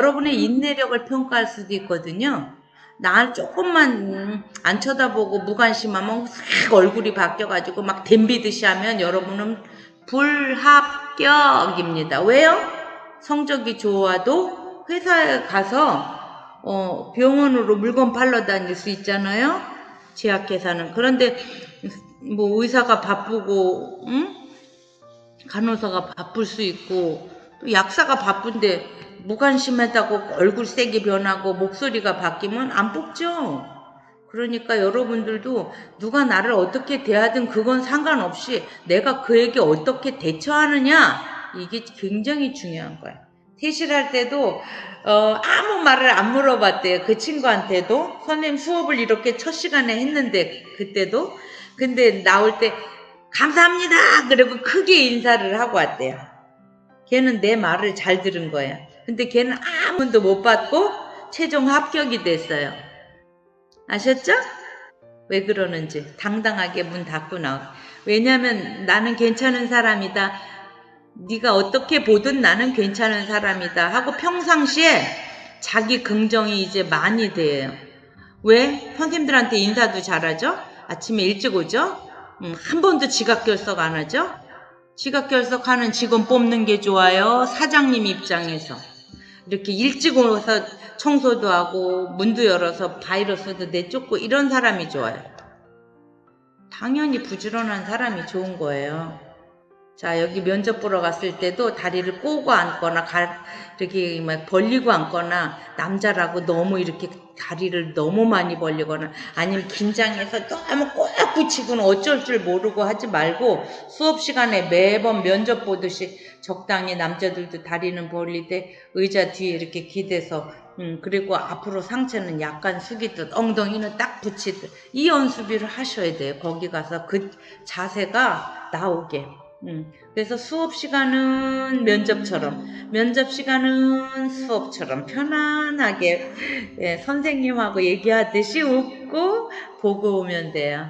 여러분의 인내력을 평가할 수도 있거든요. 나 조금만 음, 안 쳐다보고 무관심하면 싹 얼굴이 바뀌어가지고 막 댐비듯이 하면 여러분은 불합격입니다. 왜요? 성적이 좋아도 회사에 가서 어, 병원으로 물건 팔러 다닐 수 있잖아요. 제약회사는. 그런데 뭐 의사가 바쁘고 응? 간호사가 바쁠 수 있고 또 약사가 바쁜데 무관심하다고 얼굴 색이 변하고 목소리가 바뀌면 안 뽑죠. 그러니까 여러분들도 누가 나를 어떻게 대하든 그건 상관없이 내가 그에게 어떻게 대처하느냐 이게 굉장히 중요한 거야. 퇴실할 때도 어, 아무 말을 안 물어봤대요. 그 친구한테도 선생님 수업을 이렇게 첫 시간에 했는데 그때도 근데 나올 때 감사합니다. 그리고 크게 인사를 하고 왔대요. 걔는 내 말을 잘 들은 거야. 근데 걔는 아무도 못 받고 최종 합격이 됐어요. 아셨죠? 왜 그러는지 당당하게 문 닫고 나오. 왜냐면 나는 괜찮은 사람이다. 네가 어떻게 보든 나는 괜찮은 사람이다 하고 평상시에 자기 긍정이 이제 많이 돼요. 왜? 선생님들한테 인사도 잘하죠? 아침에 일찍 오죠? 음, 한 번도 지각 결석 안 하죠? 지각 결석하는 직원 뽑는 게 좋아요. 사장님 입장에서. 이렇게 일찍 오서 청소도 하고 문도 열어서 바이러스도 내쫓고 이런 사람이 좋아요. 당연히 부지런한 사람이 좋은 거예요. 자, 여기 면접 보러 갔을 때도 다리를 꼬고 앉거나 가, 이렇게 막 벌리고 앉거나 남자라고 너무 이렇게 다리를 너무 많이 벌리거나 아니면 긴장해서 너무 꼭 붙이고는 어쩔 줄 모르고 하지 말고 수업 시간에 매번 면접 보듯이 적당히 남자들도 다리는 벌리되 의자 뒤에 이렇게 기대서 음, 그리고 앞으로 상체는 약간 숙이듯 엉덩이는 딱 붙이듯 이 연습을 하셔야 돼요. 거기 가서 그 자세가 나오게. 음, 그래서 수업 시간은 면접처럼, 면접 시간은 수업처럼 편안하게 예, 선생님하고 얘기하듯이 웃고 보고 오면 돼요.